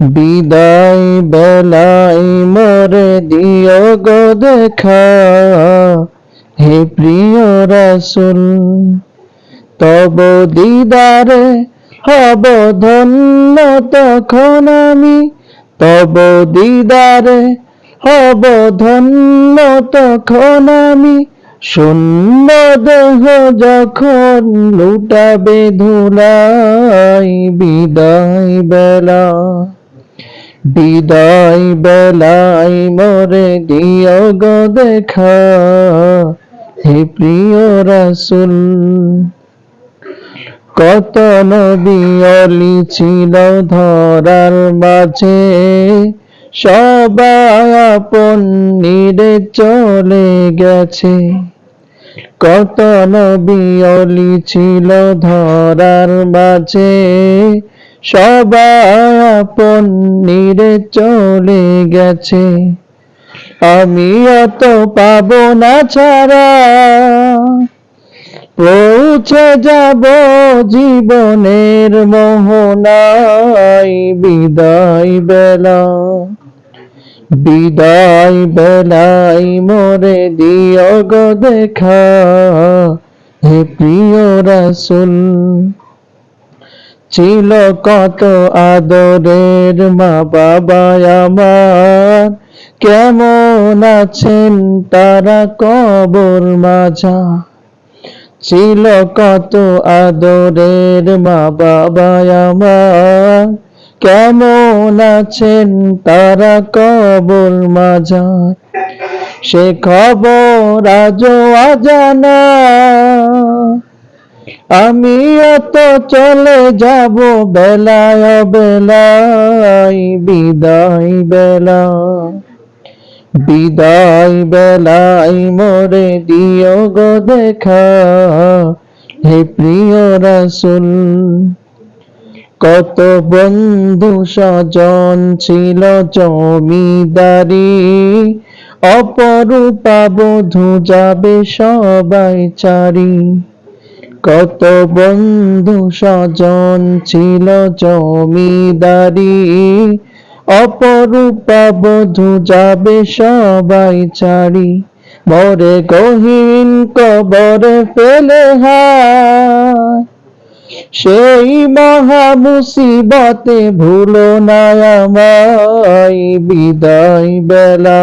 বিদায় বেলায় মোরে দিও গো দেখা। হে প্রিয় রাসুল, তব দিদারে হব ধন্য তখন আমি। তব দিদারে হব ধন্য তখন আমি। শূন্য দেহ যখন লুটাবে ধুলাই বিদায় বেলা। বিদায় বেলায় মরে দিও গো দেখা। হে প্রিয় রাসুল, কত নবী অলি ছিল ধরার মাঝে। সবাই আপন নিরে চলে গেছে। কত নবী অলি ছিল ধরার মাঝে। সবাই আপন নিরে চলে গেছে। আমি অত পাবো না ছাড়া। পৌঁছে যাব জীবনের মোহনায়। বিদায় বেলা, বিদায় বেলায় মোরে দিও গো দেখা। হে প্রিয় রাসুল ছিল কত আদরের মা বাবা আমার। কেমন আছেন তারা কবর মাঝা ছিল কত আদরের মা বাবা আমার। কেমন আছেন তারা কবর মাঝা সে খবর আজও আজানা আমি অত চলে যাব বেলায় বেলায়, বিদায় বেলা। বিদায় বেলায় মোরে দিও গো দেখা, হে প্রিয় রাসুল। কত বন্ধু স্বজন ছিল জমিদারি, অপরূপা বধু যাবে সবাই চারি। কত বন্ধু স্বজন ছিল জমিদারি। অপরূপা বধু যাবে সবাই ছাড়ি। মরে গহীন কবরে ফেলে সেই মহা মুসিবতে ভুলো না আমায় বিদায় বেলা।